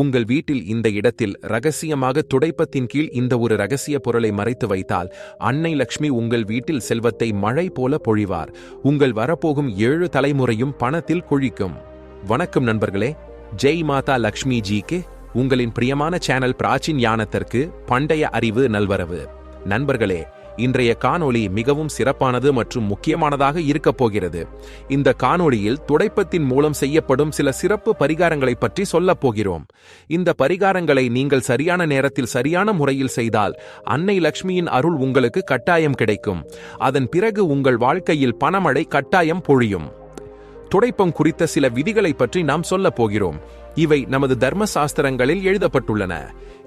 உங்கள் வீட்டில் இந்த இடத்தில் ரகசியமாக துடைப்பத்தின் கீழ் இந்த ஒரு ரகசிய பொருளை மறைத்து வைத்தால் அன்னை லக்ஷ்மி உங்கள் வீட்டில் செல்வத்தை மழை போல பொழிவார். உங்கள் வரப்போகும் ஏழு தலைமுறையும் பணத்தில் கொழிக்கும். வணக்கம் நண்பர்களே ஜெய் மாதா லக்ஷ்மி ஜிக்கு உங்களின் பிரியமான சேனல் பிராச்சின் யானத்திற்கு பண்டைய அறிவு நல்வரவு. நண்பர்களே இன்றைய காணொளி மிகவும் சிறப்பானது மற்றும் முக்கியமானதாக இருக்கப் போகிறது. இந்த காணொளியில் துடைப்பத்தின் மூலம் செய்யப்படும் சில சிறப்பு பரிகாரங்களை பற்றி சொல்லப் போகிறோம். இந்த பரிகாரங்களை நீங்கள் சரியான நேரத்தில் சரியான முறையில் செய்தால் அன்னை லக்ஷ்மியின் அருள் உங்களுக்கு கட்டாயம் கிடைக்கும். அதன் பிறகு உங்கள் வாழ்க்கையில் பணமழை கட்டாயம் பொழியும். துடைப்பம் குறித்த சில விதிகளை பற்றி நாம் சொல்லப் போகிறோம். இவை நமது தர்ம சாஸ்திரங்களில் எழுதப்பட்டுள்ளன.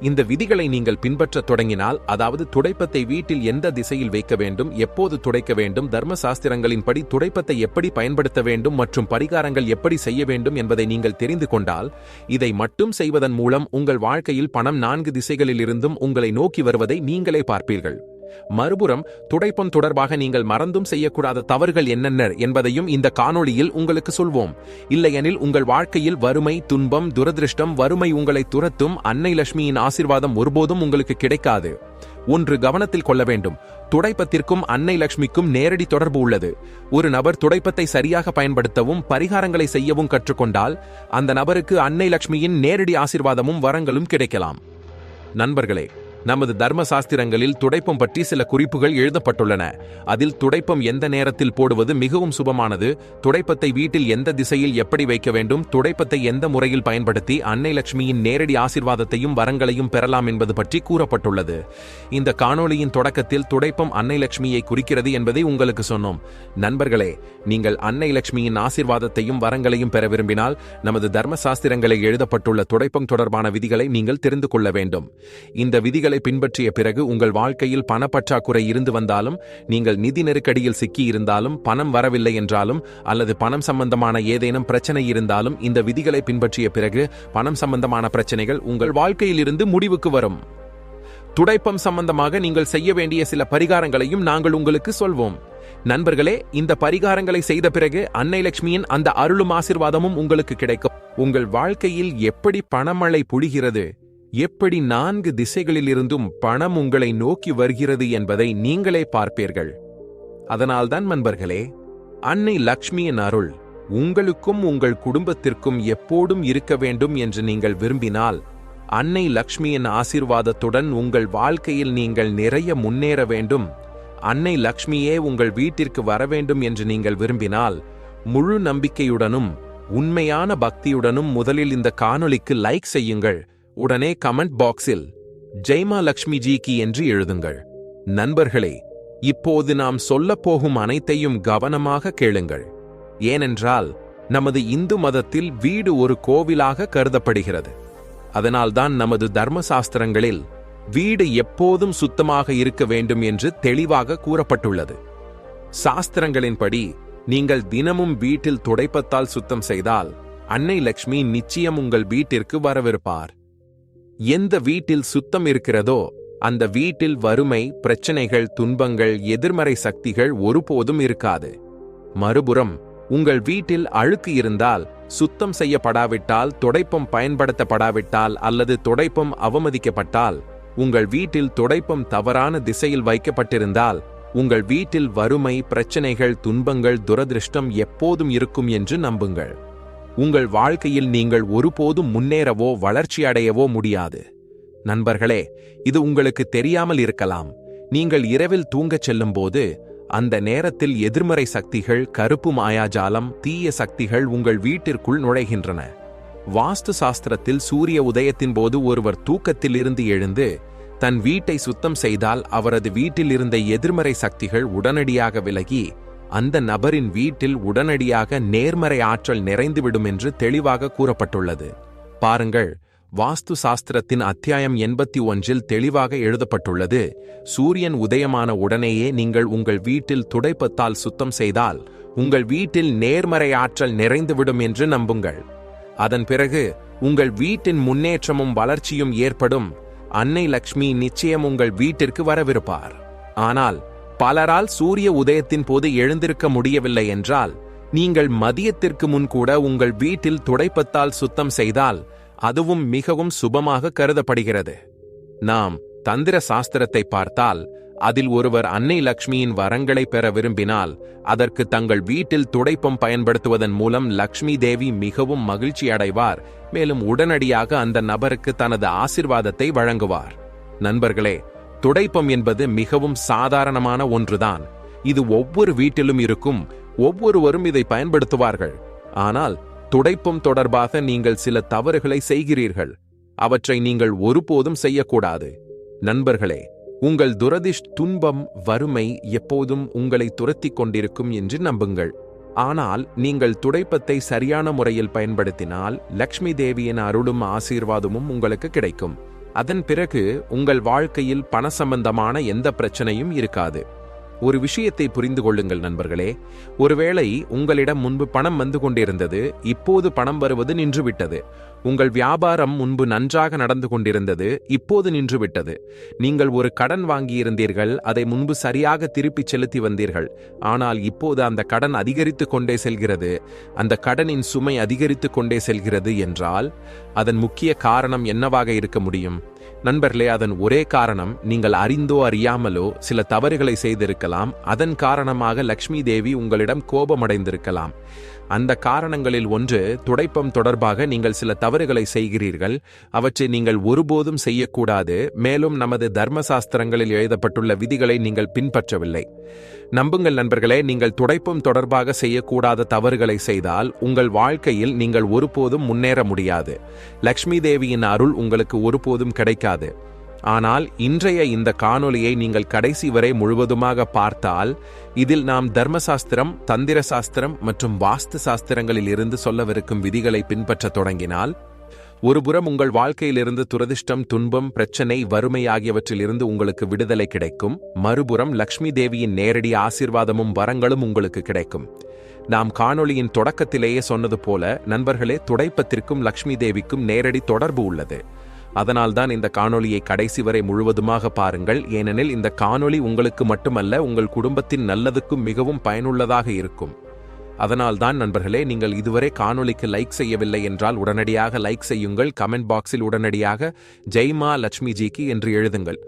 இந்த விதிகளை நீங்கள் பின்பற்றத் தொடங்கினால் அதாவது துடைப்பத்தை வீட்டில் எந்த திசையில் வைக்க வேண்டும் எப்போது துடைக்க வேண்டும் தர்ம சாஸ்திரங்களின்படி துடைப்பத்தை எப்படி பயன்படுத்த வேண்டும் மற்றும் பரிகாரங்கள் எப்படி செய்ய வேண்டும் என்பதை நீங்கள் தெரிந்து கொண்டால் இதை மட்டும் செய்வதன் மூலம் உங்கள் வாழ்க்கையில் பணம் நான்கு திசைகளிலிருந்தும் உங்களை நோக்கி வருவதை நீங்களே பார்ப்பீர்கள். மறுபுறம் துடைப்பம் தொடர்பாக நீங்கள் மறந்தும் செய்யக்கூடாத தவறுகள் என்னென்ன என்பதையும் இந்த காணொளியில் உங்களுக்கு சொல்வோம். இல்லையெனில் உங்கள் வாழ்க்கையில் வறுமை துன்பம் துரதிருஷ்டம் வறுமை உங்களை துரத்தும் அன்னை லட்சுமியின் ஆசிர்வாதம் ஒருபோதும் உங்களுக்கு கிடைக்காது. ஒன்று கவனத்தில் கொள்ள வேண்டும். துடைப்பத்திற்கும் அன்னை லட்சுமிக்கும் நேரடி தொடர்பு உள்ளது. ஒரு நபர் துடைப்பத்தை சரியாக பயன்படுத்தவும் பரிகாரங்களை செய்யவும் கற்றுக்கொண்டால் அந்த நபருக்கு அன்னை லட்சுமியின் நேரடி ஆசிர்வாதமும் வரங்களும் கிடைக்கலாம். நண்பர்களே நமது தர்ம சாஸ்திரங்களில் துடைப்பம் பற்றி சில குறிப்புகள் எழுதப்பட்டுள்ளன. அதில் துடைப்பம் எந்த நேரத்தில் போடுவது மிகவும் சுபமானது துடைப்பத்தை வீட்டில் எந்த திசையில் எப்படி வைக்க வேண்டும் துடைப்பத்தை எந்த முறையில் பயன்படுத்தி அன்னை லட்சுமியின் நேரடி ஆசிர்வாதத்தையும் வரங்களையும் பெறலாம் என்பது பற்றி கூறப்பட்டுள்ளது. இந்த காணொளியின் தொடக்கத்தில் துடைப்பம் அன்னை லட்சுமியை குறிக்கிறது என்பதை உங்களுக்கு சொன்னோம். நண்பர்களே நீங்கள் அன்னை லட்சுமியின் ஆசிர்வாதத்தையும் வரங்களையும் பெற விரும்பினால் நமது தர்ம சாஸ்திரங்களில் எழுதப்பட்டுள்ள துடைப்பம் தொடர்பான விதிகளை நீங்கள் தெரிந்து கொள்ள வேண்டும். இந்த விதிகள் விதிகளை பின்பற்றிய பிறகு உங்கள் வாழ்க்கையில் பணப்பற்றாக்குறை இருந்து வந்தாலும் நீங்கள் நிதி நெருக்கடியில் சிக்கி இருந்தாலும் பணம் வரவில்லை என்றாலும் அல்லது பணம் சம்பந்தமான ஏதேனும் பிரச்சனை இருந்தாலும் இந்த விதிகளை பின்பற்றிய பிறகு பணம் சம்பந்தமான பிரச்சனைகள் உங்கள் வாழ்க்கையில் இருந்து முடிவுக்கு வரும். துடைப்பம் சம்பந்தமாக நீங்கள் செய்ய வேண்டிய சில பரிகாரங்களையும் நாங்கள் உங்களுக்கு சொல்வோம். நண்பர்களே இந்த பரிகாரங்களை செய்த பிறகு அன்னை லட்சுமியின் அந்த அருளும் ஆசிர்வாதமும் உங்களுக்கு கிடைக்கும். உங்கள் வாழ்க்கையில் எப்படி பணமழை பொழிகிறது? எப்படி நான்கு திசைகளிலிருந்தும் பணம் உங்களை நோக்கி வருகிறது என்பதை நீங்களே பார்ப்பீர்கள். அதனால்தான் நண்பர்களே அன்னை லக்ஷ்மியின் அருள் உங்களுக்கும் உங்கள் குடும்பத்திற்கும் எப்போதும் இருக்க வேண்டும் என்று நீங்கள் விரும்பினால் அன்னை லக்ஷ்மியின் ஆசிர்வாதத்துடன் உங்கள் வாழ்க்கையில் நீங்கள் நிறைய முன்னேற வேண்டும். அன்னை லக்ஷ்மியே உங்கள் வீட்டிற்கு வர வேண்டும் என்று நீங்கள் விரும்பினால் முழு நம்பிக்கையுடனும் உண்மையான பக்தியுடனும் முதலில் இந்த காணொளிக்கு லைக் செய்யுங்கள். உடனே கமெண்ட் பாக்ஸில் ஜெய்மா லக்ஷ்மி ஜிக்கு என்று எழுதுங்கள். நண்பர்களே இப்போது நாம் சொல்லப் போகும் அனைத்தையும் கவனமாக கேளுங்கள். ஏனென்றால் நமது இந்து மதத்தில் வீடு ஒரு கோவிலாக கருதப்படுகிறது. அதனால்தான் நமது தர்மசாஸ்திரங்களில் வீடு எப்போதும் சுத்தமாக இருக்க வேண்டும் என்று தெளிவாக கூறப்பட்டுள்ளது. சாஸ்திரங்களின்படி நீங்கள் தினமும் வீட்டில் துடைப்பத்தால் சுத்தம் செய்தால் அன்னை லக்ஷ்மி நிச்சயம் உங்கள் வீட்டிற்கு வரவிருப்பார். எந்த வீட்டில் சுத்தம் இருக்கிறதோ அந்த வீட்டில் வறுமை பிரச்சனைகள் துன்பங்கள் எதிர்மறை சக்திகள் ஒருபோதும் இருக்காது. மறுபுறம் உங்கள் வீட்டில் அழுக்கு இருந்தால் சுத்தம் செய்யப்படாவிட்டால் துடைப்பம் பயன்படுத்தப்படாவிட்டால் அல்லது துடைப்பம் அவமதிக்கப்பட்டால் உங்கள் வீட்டில் துடைப்பம் தவறான திசையில் வைக்கப்பட்டிருந்தால் உங்கள் வீட்டில் வறுமை பிரச்சனைகள் துன்பங்கள் துரதிருஷ்டம் எப்போதும் இருக்கும் என்று நம்புங்கள். உங்கள் வாழ்க்கையில் நீங்கள் ஒருபோதும் முன்னேறவோ வளர்ச்சி அடையவோ முடியாது. நண்பர்களே இது உங்களுக்கு தெரியாமல் இருக்கலாம். நீங்கள் இரவில் தூங்கச் செல்லும்போது அந்த நேரத்தில் எதிர்மறை சக்திகள் கருப்பு மாயாஜாலம் தீய சக்திகள் உங்கள் வீட்டிற்குள் நுழைகின்றன. வாஸ்து சாஸ்திரத்தில் சூரிய உதயத்தின் போது ஒருவர் தூக்கத்தில் இருந்து எழுந்து தன் வீட்டை சுத்தம் செய்தால் அவரது வீட்டில் இருந்த எதிர்மறை சக்திகள் உடனடியாக விலகி அந்த நபரின் வீட்டில் உடனடியாக நேர்மறை ஆற்றல் நிறைந்துவிடும் என்று தெளிவாக கூறப்பட்டுள்ளது. பாருங்கள் வாஸ்து சாஸ்திரத்தின் அத்தியாயம் எண்பத்தி ஒன்றில் தெளிவாக எழுதப்பட்டுள்ளது சூரியன் உதயமான உடனேயே நீங்கள் உங்கள் வீட்டில் துடைப்பத்தால் சுத்தம் செய்தால் உங்கள் வீட்டில் நேர்மறை ஆற்றல் நிறைந்துவிடும் என்று நம்புங்கள். அதன் பிறகு உங்கள் வீட்டின் முன்னேற்றமும் வளர்ச்சியும் ஏற்படும். அன்னை லக்ஷ்மி நிச்சயம் உங்கள் வீட்டிற்கு வரவிருப்பார். ஆனால் பலரால் சூரிய உதயத்தின் போது எழுந்திருக்க முடியவில்லை என்றால் நீங்கள் மதியத்திற்கு முன் கூட உங்கள் வீட்டில் துடைப்பத்தால் சுத்தம் செய்தால் அதுவும் மிகவும் சுபமாக கருதப்படுகிறது. நாம் தந்திர சாஸ்திரத்தை பார்த்தால் அதில் ஒருவர் அன்னை லக்ஷ்மியின் வரங்களை பெற விரும்பினால் அதற்கு தங்கள் வீட்டில் துடைப்பம் பயன்படுத்துவதன் மூலம் லக்ஷ்மி தேவி மிகவும் மகிழ்ச்சி அடைவார் மேலும் உடனடியாக அந்த நபருக்கு தனது ஆசிர்வாதத்தை வழங்குவார். நண்பர்களே துடைப்பம் என்பது மிகவும் சாதாரணமான ஒன்றுதான். இது ஒவ்வொரு வீட்டிலும் இருக்கும் ஒவ்வொருவரும் இதை பயன்படுத்துவார்கள். ஆனால் துடைப்பம் தொடர்பாக நீங்கள் சில தவறுகளை செய்கிறீர்கள். அவற்றை நீங்கள் ஒருபோதும் செய்யக்கூடாது. நண்பர்களே உங்கள் துரதிஷ் துன்பம் வறுமை எப்போதும் உங்களை துரத்திக் கொண்டிருக்கும் என்று நம்புங்கள். ஆனால் நீங்கள் துடைப்பத்தை சரியான முறையில் பயன்படுத்தினால் லக்ஷ்மி தேவியின் அருளும் ஆசீர்வாதமும் உங்களுக்கு கிடைக்கும். அதன் பிறகு உங்கள் வாழ்க்கையில் பண சம்பந்தமான எந்த பிரச்சனையும் இருக்காது. ஒரு விஷயத்தை புரிந்து கொள்ளுங்கள் நண்பர்களே. ஒருவேளை உங்களிடம் முன்பு பணம் வந்து கொண்டிருந்தது இப்போது பணம் வருவது நின்றுவிட்டது உங்கள் வியாபாரம் முன்பு நன்றாக நடந்து கொண்டிருந்தது இப்போது நின்றுவிட்டது. நீங்கள் ஒரு கடன் வாங்கியிருந்தீர்கள் அதை முன்பு சரியாக திருப்பிச் செலுத்தி வந்தீர்கள். ஆனால் இப்போது அந்த கடன் அதிகரித்து கொண்டே செல்கிறது. அந்த கடனின் சுமை அதிகரித்து கொண்டே செல்கிறது என்றால் அதன் முக்கிய காரணம் என்னவாக இருக்க முடியும்? நண்பர்களே அதன் ஒரே காரணம் நீங்கள் அறிந்தோ அறியாமலோ சில தவறுகளை செய்திருக்கலாம். அதன் காரணமாக லக்ஷ்மி தேவி உங்களிடம் கோபமடைந்திருக்கலாம். அந்த காரணங்களில் ஒன்று துடைப்பம் தொடர்பாக நீங்கள் சில தவறுகளை செய்கிறீர்கள். அவற்றை நீங்கள் ஒருபோதும் செய்யக்கூடாது. மேலும் நமது தர்மசாஸ்திரங்களில் எழுதப்பட்டுள்ள விதிகளை நீங்கள் பின்பற்றவில்லை. நம்புங்கள் நண்பர்களே நீங்கள் துடைப்பம் தொடர்பாக செய்யக்கூடாத தவறுகளை செய்தால் உங்கள் வாழ்க்கையில் நீங்கள் ஒருபோதும் முன்னேற முடியாது. லக்ஷ்மி தேவியின் அருள் உங்களுக்கு ஒருபோதும் கிடைக்காது. ஆனால் இன்றைய இந்த காணொலியை நீங்கள் கடைசி வரை முழுவதுமாக பார்த்தால் இதில் நாம் தர்மசாஸ்திரம் தந்திர சாஸ்திரம் மற்றும் வாஸ்து சாஸ்திரங்களில் இருந்து சொல்லவிருக்கும் விதிகளை பின்பற்றத் தொடங்கினால் ஒருபுறம் உங்கள் வாழ்க்கையிலிருந்து துரதிர்ஷ்டம் துன்பம் பிரச்சனை வறுமை ஆகியவற்றிலிருந்து உங்களுக்கு விடுதலை கிடைக்கும். மறுபுறம் லக்ஷ்மி தேவியின் நேரடி ஆசீர்வாதமும் வரங்களும் உங்களுக்கு கிடைக்கும். நாம் காணொளியின் தொடக்கத்திலேயே சொன்னது போல நண்பர்களே துடைப்பத்திற்கும் லக்ஷ்மி தேவிக்கும் நேரடி தொடர்பு உள்ளது. அதனால்தான் இந்த காணொளியை கடைசி வரை முழுவதுமாக பாருங்கள். ஏனெனில் இந்த காணொளி உங்களுக்கு மட்டுமல்ல உங்கள் குடும்பத்தின் நல்லதுக்கும் மிகவும் பயனுள்ளதாக இருக்கும். அதனால்தான் நண்பர்களே நீங்கள் இதுவரை காணொளிக்கு லைக் செய்யவில்லை என்றால் உடனடியாக லைக் செய்யுங்கள். கமெண்ட் பாக்ஸில் உடனடியாக ஜெய்மா லட்சுமி ஜிக்கு என்று எழுதுங்கள்.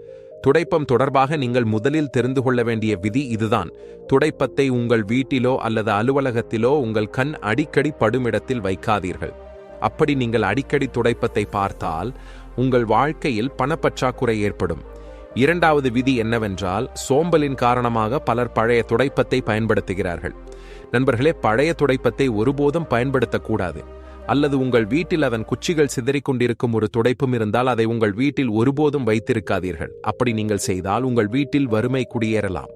துடைப்பம் தொடர்பாக நீங்கள் முதலில் தெரிந்து கொள்ள வேண்டிய விதி இதுதான். துடைப்பத்தை உங்கள் வீட்டிலோ அல்லது அலுவலகத்திலோ உங்கள் கண் அடிக்கடி படுமிடத்தில் வைக்காதீர்கள். அப்படி நீங்கள் அடிக்கடி துடைப்பத்தை பார்த்தால் உங்கள் வாழ்க்கையில் பணப்பற்றாக்குறை ஏற்படும். இரண்டாவது விதி என்னவென்றால் சோம்பலின் காரணமாக பலர் பழைய துடைப்பத்தை பயன்படுத்துகிறார்கள். நண்பர்களே பழைய துடைப்பத்தை ஒருபோதும் பயன்படுத்தக்கூடாது. அல்லது உங்கள் வீட்டில் அதன் குச்சிகள் சிதறிக்கொண்டிருக்கும் ஒரு துடைப்பும் இருந்தால் அதை உங்கள் வீட்டில் ஒருபோதும் வைத்திருக்காதீர்கள். அப்படி நீங்கள் செய்தால் உங்கள் வீட்டில் வறுமை குடியேறலாம்.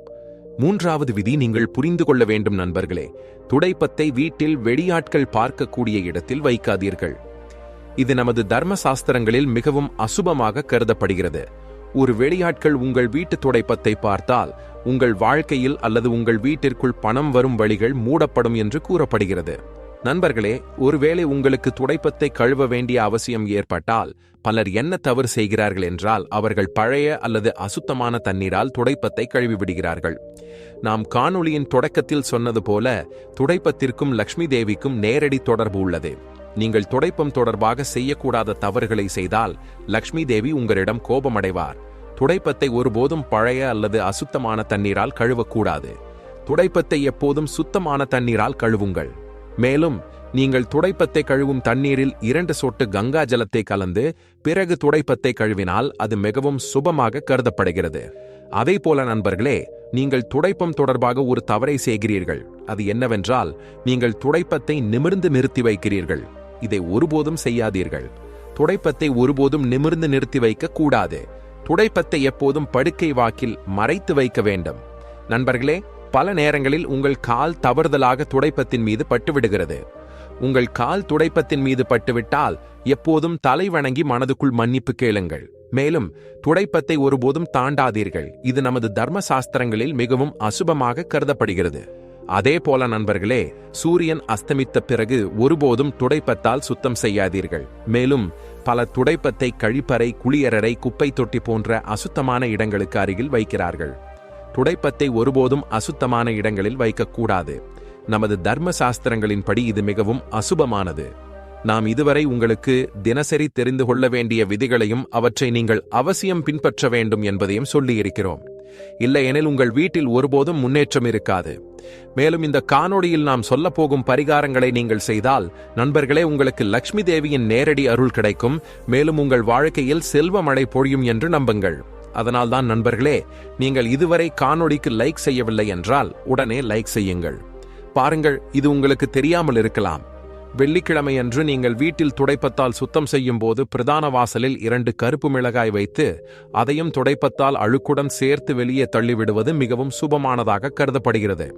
மூன்றாவது விதி நீங்கள் புரிந்து கொள்ள வேண்டும் நண்பர்களே. துடைப்பத்தை வீட்டில் வெளியாட்கள் பார்க்கக்கூடிய இடத்தில் வைக்காதீர்கள். இது நமது தர்ம சாஸ்திரங்களில் மிகவும் அசுபமாக கருதப்படுகிறது. ஒரு வெளியாட்கள் உங்கள் வீட்டு துடைப்பத்தை பார்த்தால் உங்கள் வாழ்க்கையில் அல்லது உங்கள் வீட்டிற்குள் பணம் வரும் வழிகள் மூடப்படும் என்று கூறப்படுகிறது. நண்பர்களே ஒருவேளை உங்களுக்கு துடைப்பத்தை கழுவ வேண்டிய அவசியம் ஏற்பட்டால் பலர் என்ன தவறு செய்கிறார்கள் என்றால் அவர்கள் பழைய அல்லது அசுத்தமான தண்ணீரால் துடைப்பத்தை கழுவி விடுகிறார்கள் நாம் காணொளியின் தொடக்கத்தில் சொன்னது போல துடைப்பத்திற்கும் லக்ஷ்மி தேவிக்கும் நேரடி தொடர்பு உள்ளது. நீங்கள் துடைப்பம் தொடர்பாக செய்யக்கூடாத தவறுகளை செய்தால் லக்ஷ்மி தேவி உங்களிடம் கோபமடைவார். துடைப்பத்தை ஒருபோதும் பழைய அல்லது அசுத்தமான தண்ணீரால் கழுவக்கூடாது. துடைப்பத்தை எப்போதும் சுத்தமான தண்ணீரால் கழுவுங்கள். மேலும் நீங்கள் துடைப்பத்தை கழுவும் தண்ணீரில் இரண்டு சொட்டு கங்கா ஜலத்தை கலந்து பிறகு துடைப்பத்தை கழுவினால் அது மிகவும் சுபமாக கருதப்படுகிறது. அதே போல நண்பர்களே நீங்கள் துடைப்பம் தொடர்பாக ஒரு தவறை செய்கிறீர்கள். அது என்னவென்றால் நீங்கள் துடைப்பத்தை நிமிர்ந்து நிறுத்தி வைக்கிறீர்கள். இதை ஒருபோதும் செய்யாதீர்கள். துடைப்பத்தை ஒருபோதும் நிமிர்ந்து நிறுத்தி வைக்க கூடாது. துடைப்பத்தை எப்போதும் படுக்கை வாக்கில் மறைத்து வைக்க வேண்டும். நண்பர்களே பல நேரங்களில் உங்கள் கால் தவறுதலாக துடைப்பத்தின் மீது பட்டுவிடுகிறது. உங்கள் கால் துடைப்பத்தின் மீது பட்டுவிட்டால் எப்போதும் தலை வணங்கி மனதுக்குள் மன்னிப்பு கேளுங்கள். மேலும் துடைப்பத்தை ஒருபோதும் தாண்டாதீர்கள். இது நமது தர்ம சாஸ்திரங்களில் மிகவும் அசுபமாக கருதப்படுகிறது. அதே போல நண்பர்களே சூரியன் அஸ்தமித்த பிறகு ஒருபோதும் துடைப்பத்தால் சுத்தம் செய்யாதீர்கள். மேலும் பல துடைப்பத்தை கழிப்பறை குளியரறை குப்பை தொட்டி போன்ற அசுத்தமான இடங்களுக்கு அருகில் வைக்கிறார்கள். துடைப்பத்தை ஒருபோதும் அசுத்தமான இடங்களில் வைக்கக்கூடாது. நமது தர்ம சாஸ்திரங்களின்படி இது மிகவும் அசுபமானது. நாம் இதுவரை உங்களுக்கு தினசரி தெரிந்து கொள்ள வேண்டிய விதிகளையும் அவற்றை நீங்கள் அவசியம் பின்பற்ற வேண்டும் என்பதையும் சொல்லியிருக்கிறோம். இல்லையெனில் உங்கள் வீட்டில் ஒருபோதும் முன்னேற்றம் இருக்காது. மேலும் இந்த காணொளியில் நாம் சொல்ல போகும் பரிகாரங்களை நீங்கள் செய்தால் நண்பர்களே உங்களுக்கு லக்ஷ்மி தேவியின் நேரடி அருள் கிடைக்கும். மேலும் உங்கள் வாழ்க்கையில் செல்வ மழை பொழியும் என்று நம்புங்கள். அதனால்தான் நண்பர்களே நீங்கள் இதுவரை காணொளிக்கு லைக் செய்யவில்லை என்றால் உடனே லைக் செய்யுங்கள். பாருங்கள் இது உங்களுக்கு தெரியாமல் இருக்கலாம். வெள்ளிக்கிழமையன்று நீங்கள் வீட்டில் துடைப்பத்தால் சுத்தம் செய்யும் போது பிரதான வாசலில் இரண்டு கருப்பு மிளகாய் வைத்து அதையும் துடைப்பத்தால் அழுக்குடன் சேர்த்து வெளியே தள்ளிவிடுவது மிகவும் சுபமானதாக கருதப்படுகிறது.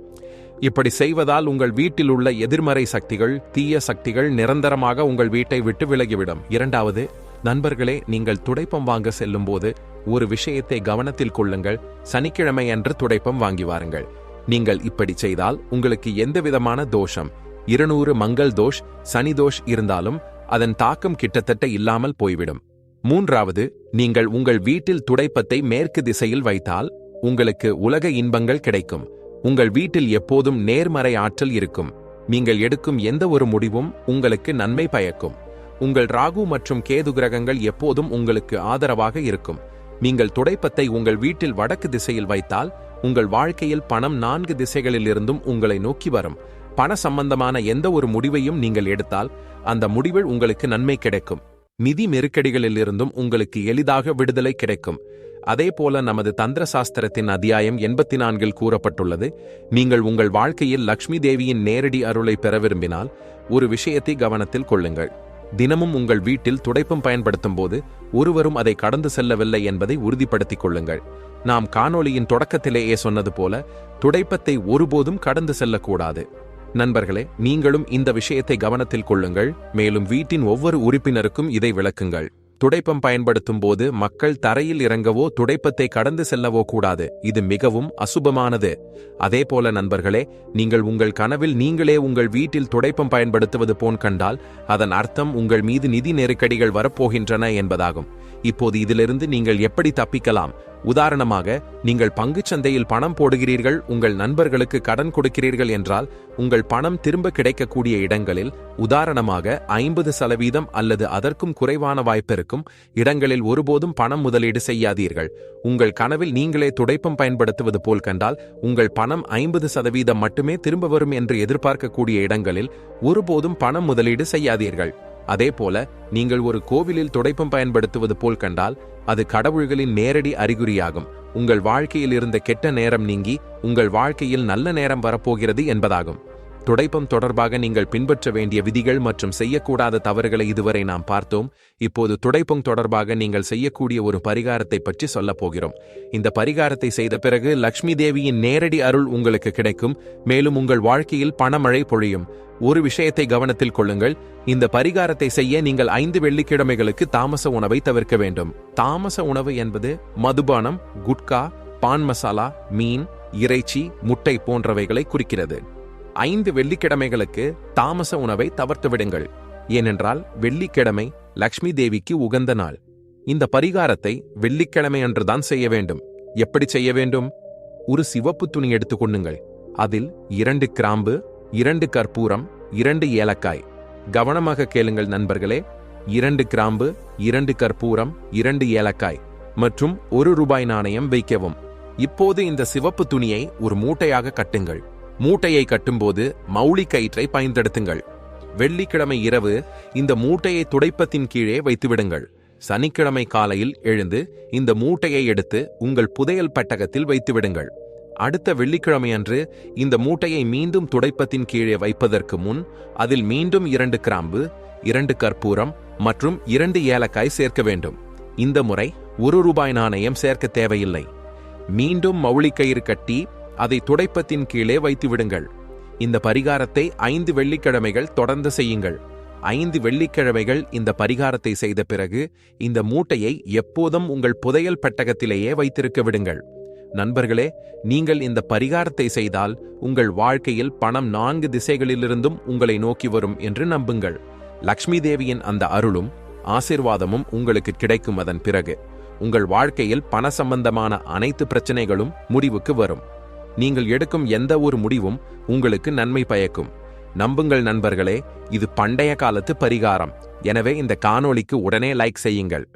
இப்படி செய்வதால் உங்கள் வீட்டில் உள்ள எதிர்மறை சக்திகள் தீய சக்திகள் நிரந்தரமாக உங்கள் வீட்டை விட்டு விலகிவிடும். இரண்டாவது நண்பர்களே நீங்கள் துடைப்பம் வாங்க செல்லும் போது ஒரு விஷயத்தை கவனத்தில் கொள்ளுங்கள். சனிக்கிழமை அன்று துடைப்பம் வாங்கி வாருங்கள். நீங்கள் இப்படி செய்தால் உங்களுக்கு எந்தவிதமான தோஷம் இருநூறு மங்கள் தோஷ் சனி தோஷ் இருந்தாலும் அதன் தாக்கம் கிட்டத்தட்ட இல்லாமல் போய்விடும். மூன்றாவது நீங்கள் உங்கள் வீட்டில் துடைப்பத்தை மேற்கு திசையில் வைத்தால் உங்களுக்கு உலக இன்பங்கள் கிடைக்கும். உங்கள் வீட்டில் எப்போதும் நேர்மறை ஆற்றல் இருக்கும். நீங்கள் எடுக்கும் எந்த ஒரு முடிவும் உங்களுக்கு நன்மை பயக்கும். உங்கள் ராகு மற்றும் கேது கிரகங்கள் எப்போதும் உங்களுக்கு ஆதரவாக இருக்கும். நீங்கள் துடைப்பத்தை உங்கள் வீட்டில் வடக்கு திசையில் வைத்தால் உங்கள் வாழ்க்கையில் பணம் நான்கு திசைகளிலிருந்தும் உங்களை நோக்கி வரும். பண சம்பந்தமான எந்த ஒரு முடிவையும் நீங்கள் எடுத்தால் அந்த முடிவில் உங்களுக்கு நன்மை கிடைக்கும். நிதி நெருக்கடிகளிலிருந்தும் உங்களுக்கு எளிதாக விடுதலை கிடைக்கும். அதேபோல நமது தந்திர சாஸ்திரத்தின் அத்தியாயம் எண்பத்தி நான்கில் கூறப்பட்டுள்ளது நீங்கள் உங்கள் வாழ்க்கையில் லக்ஷ்மி தேவியின் நேரடி அருளை பெற விரும்பினால் ஒரு விஷயத்தை கவனத்தில் கொள்ளுங்கள். தினமும் உங்கள் வீட்டில் துடைப்பம் பயன்படுத்தும் போது ஒருவரும் அதை கடந்து செல்லவில்லை என்பதை உறுதிப்படுத்திக் கொள்ளுங்கள். நாம் காணொளியின் தொடக்கத்திலேயே சொன்னது போல துடைப்பத்தை ஒருபோதும் கடந்து செல்லக்கூடாது. நண்பர்களே நீங்களும் இந்த விஷயத்தை கவனத்தில் கொள்ளுங்கள். மேலும் வீட்டின் ஒவ்வொரு உறுப்பினருக்கும் இதை விளக்குங்கள். துடைப்பம் பயன்படுத்தும் போது மக்கள் தரையில் இறங்கவோ துடைப்பத்தை கடந்து செல்லவோ கூடாது. இது மிகவும் அசுபமானது. அதே போல நண்பர்களே நீங்கள் உங்கள் கனவில் நீங்களே உங்கள் வீட்டில் துடைப்பம் பயன்படுத்துவது போன் கண்டால் அதன் அர்த்தம் உங்கள் மீது நிதி நெருக்கடிகள் வரப்போகின்றன என்பதாகும். இப்போது இதிலிருந்து நீங்கள் எப்படி தப்பிக்கலாம்? உதாரணமாக நீங்கள் சந்தையில் பணம் போடுகிறீர்கள் உங்கள் நண்பர்களுக்கு கடன் கொடுக்கிறீர்கள் என்றால் உங்கள் பணம் திரும்ப கிடைக்கக்கூடிய இடங்களில் உதாரணமாக ஐம்பது சதவீதம் அல்லது அதற்கும் குறைவான வாய்ப்பிருக்கும் இடங்களில் ஒருபோதும் பணம் முதலீடு செய்யாதீர்கள். உங்கள் கனவில் நீங்களே துடைப்பம் பயன்படுத்துவது போல் கண்டால் உங்கள் பணம் ஐம்பது சதவீதம் மட்டுமே திரும்ப வரும் என்று எதிர்பார்க்கக்கூடிய இடங்களில் ஒருபோதும் பணம் முதலீடு செய்யாதீர்கள். அதேபோல நீங்கள் ஒரு கோவிலில் துடைப்பம் பயன்படுத்துவது போல் கண்டால் அது கடவுள்களின் நேரடி அறிகுறியாகும். உங்கள் வாழ்க்கையில் இருந்த கெட்ட நேரம் நீங்கி உங்கள் வாழ்க்கையில் நல்ல நேரம் வரப்போகிறது என்பதாகும். துடைப்பம் தொடர்பாக நீங்கள் பின்பற்ற வேண்டிய விதிகள் மற்றும் செய்யக்கூடாத தவறுகளை இதுவரை நாம் பார்த்தோம். இப்போது துடைப்பம் தொடர்பாக நீங்கள் செய்யக்கூடிய ஒரு பரிகாரத்தை பற்றி சொல்லப் போகிறோம். இந்த பரிகாரத்தை செய்த பிறகு லக்ஷ்மி தேவியின் நேரடி அருள் உங்களுக்கு கிடைக்கும். மேலும் உங்கள் வாழ்க்கையில் பணமழை பொழியும். ஒரு விஷயத்தை கவனத்தில் கொள்ளுங்கள். இந்த பரிகாரத்தை செய்ய நீங்கள் ஐந்து வெள்ளிக்கிழமைகளுக்கு தாமச உணவை தவிர்க்க வேண்டும். தாமச உணவு என்பது மதுபானம் குட்கா பான் மசாலா மீன் இறைச்சி முட்டை போன்றவைகளை குறிக்கிறது. ஐந்து வெள்ளிக்கிழமைகளுக்கு தாமச உணவை தவிர்த்து விடுங்கள் ஏனென்றால் வெள்ளிக்கிழமை லக்ஷ்மி தேவிக்கு உகந்த நாள். இந்த பரிகாரத்தை வெள்ளிக்கிழமை அன்றுதான் செய்ய வேண்டும். எப்படி செய்ய வேண்டும்? ஒரு சிவப்பு துணி எடுத்துக்கொள்ளுங்கள் அதில் இரண்டு கிராம்பு இரண்டு கற்பூரம் இரண்டு ஏலக்காய். கவனமாக கேளுங்கள் நண்பர்களே. இரண்டு கிராம்பு இரண்டு கற்பூரம் இரண்டு ஏலக்காய் மற்றும் ஒரு ரூபாய் நாணயம் வைக்கவும். இப்போது இந்த சிவப்பு துணியை ஒரு மூட்டையாக கட்டுங்கள். மூட்டையை கட்டும்போது மௌலி கயிற்றை பயன்படுத்துங்கள். வெள்ளிக்கிழமை இரவு இந்த மூட்டையை துடைப்பத்தின் கீழே வைத்துவிடுங்கள். சனிக்கிழமை காலையில் எழுந்து இந்த மூட்டையை எடுத்து உங்கள் புதையல் பட்டகத்தில் வைத்துவிடுங்கள். அடுத்த வெள்ளிக்கிழமையன்று இந்த மூட்டையை மீண்டும் துடைப்பத்தின் கீழே வைப்பதற்கு முன் அதில் மீண்டும் இரண்டு கிராம்பு இரண்டு கற்பூரம் மற்றும் இரண்டு ஏலக்காய் சேர்க்க வேண்டும். இந்த முறை ஒரு ரூபாய் நாணயம் சேர்க்க தேவையில்லை. மீண்டும் மௌலிக்கயிறு கட்டி அதை துடைப்பத்தின் கீழே வைத்து விடுங்கள் இந்த பரிகாரத்தை ஐந்து வெள்ளிக்கிழமைகள் தொடர்ந்து செய்யுங்கள். ஐந்து வெள்ளிக்கிழமைகள் இந்த பரிகாரத்தை செய்த பிறகு இந்த மூட்டையை எப்போதும் உங்கள் புதையல் பெட்டகத்திலேயே வைத்திருக்க விடுங்கள். நண்பர்களே நீங்கள் இந்த பரிகாரத்தை செய்தால் உங்கள் வாழ்க்கையில் பணம் நான்கு திசைகளிலிருந்தும் உங்களை நோக்கி வரும் என்று நம்புங்கள். லக்ஷ்மி தேவியின் அந்த அருளும் ஆசிர்வாதமும் உங்களுக்கு கிடைக்கும் அதன் பிறகு உங்கள் வாழ்க்கையில் பண சம்பந்தமான அனைத்து பிரச்சனைகளும் முடிவுக்கு வரும். நீங்கள் எடுக்கும் எந்த ஒரு முடிவும் உங்களுக்கு நன்மை பயக்கும். நம்புங்கள் நண்பர்களே இது பண்டைய காலத்து பரிகாரம். எனவே இந்த காணொளிக்கு உடனே லைக் செய்யுங்கள்.